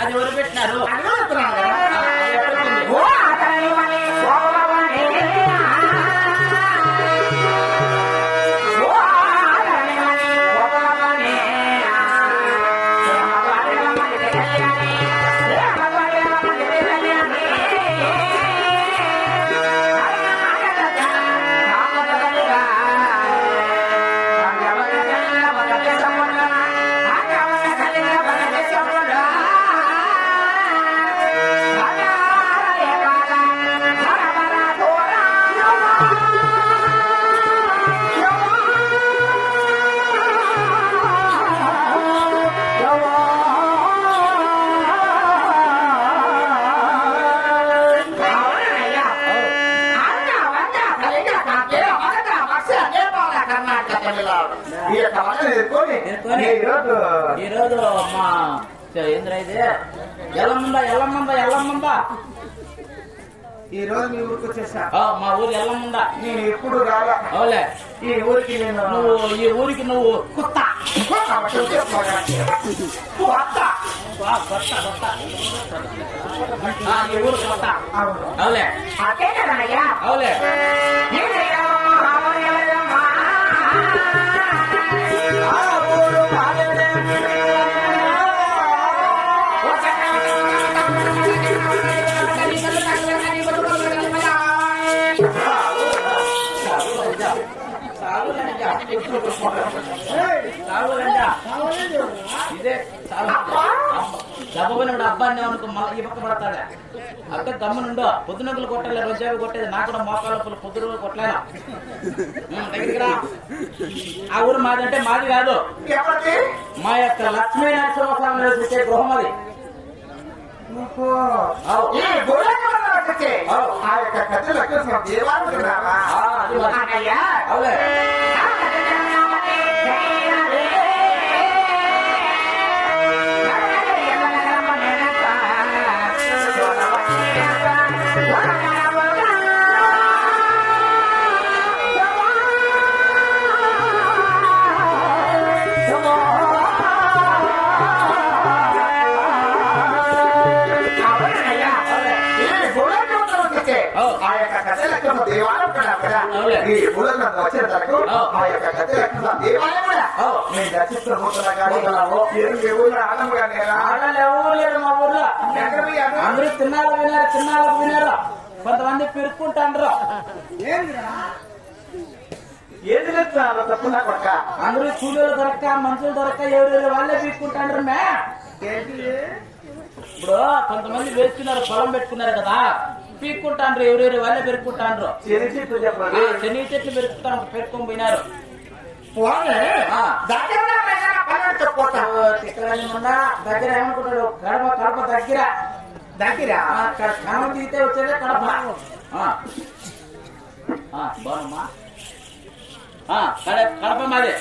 అది ఎవరు పెట్టినారు? అన్నం ఈ యొక్క వంటలు ఎదుర్కొని ఎదుర్కొని ఈ రోజు ఈ రోజు మా ఏంద్ర ఇది? ఎల్లమ్మంద ఎల్లమ్మంద ఎల్లమ్మంద ఈ రోజు మీ ఊరికి వచ్చేసా? ఆ, మా ఊరు ఎల్లమ్మంద నేను ఎప్పుడు రాలా? అవులే. ఈ ఊరికి నేను నువ్వు ఈ ఊరికి నువ్వు కుత్త. ఈ ఊరు. అవులే. అవులే. ఇదే దెబ్బపోయినప్పుడు అబ్బాయి అనుకో ఈ పక్క పడతాడా అక్క గమ్మునుండు పొద్దునకులు కొట్టలే రోజావి కొట్టేది నాకు కూడా మోకాళ్ళ పొద్దున కొట్టలేదా దగ్గరికి ఆ ఊరు మాదంటే మాది కాదు మా యొక్క లక్ష్మీ నరసింహస్వామి గృహం అది ఓహో. అవు. ఈ గుళ్ళకమ్మల వచ్చే అవు. ఆ యొక్క కథలకు దేవాలనుకున్నావా ఆ, అది మరి. అవు. ఆ యొక్క కథలకు దేవాలనుకున్నావు కదా. అవులే. ఈ గుళ్ళకు వచ్చిన తరకు. ఆ యొక్క కథలకు దేవాలయం కూడా. నేను దర్శిస్తున్నా కానీ. ఏ ఊళ్ళో ఆనందంగా నేనా ఆడలు ఎవరు లేరు మా పోయాను? అందరూ తిన్నాళ్ళు వినారు? తిన్నాళ్ళు వినారు? కొంతమంది పెరుక్కుంటాండ్రు. ఏది చెప్తున్నారు తప్పు నా కొడక? అందరూ కూలీలు దొరక్క మనుషులు దొరక్క ఎవరెవరు వాళ్ళే పీక్కుంటాండ్రు మే. ఇప్పుడు కొంతమంది వేసుకున్నారు పొలం పెట్టుకున్నారు కదా. పీక్కుంటాండ్రు ఎవరెవరు వాళ్ళే పెరుక్కుంటాండ్రు. శని చెట్లు పెరుకుతాం పెరుక్కొని పోయినారు. దగ్గర ఏమనుకుంటాడు కడప కడప దగ్గర. దగ్గర? కడప తీస్తే వచ్చేదే కడప బాగుమ్మా కడప మాది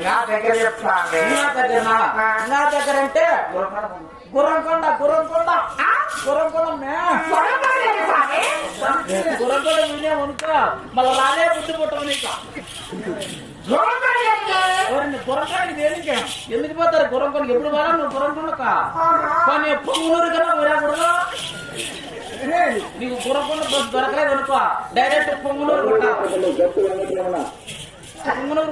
నా దగ్గర చెప్తాను నా దగ్గర నా దగ్గర అంటే గుర్రంకొండ గుర్రంకొండ ఆ, గుర్రంకొండ మే గుర్రంకొండ వినే అనుకో మళ్ళీ రాలే బుద్ధి పుట్టవు నీకు ఎవరిని గుర్రంకొండ దేనికి ఎందుకు పోతారు గుర్రంకొండ ఎప్పుడు పోరా నువ్వు గుర్రంకొండక కానీ పొంగూరు కన్నా పోరాకూడదు నీకు గుర్రంకొండ బస్సు దొరకలేదు అనుకో డైరెక్ట్ పొంగునూరు కొట్టా పొంగునూరు కూడా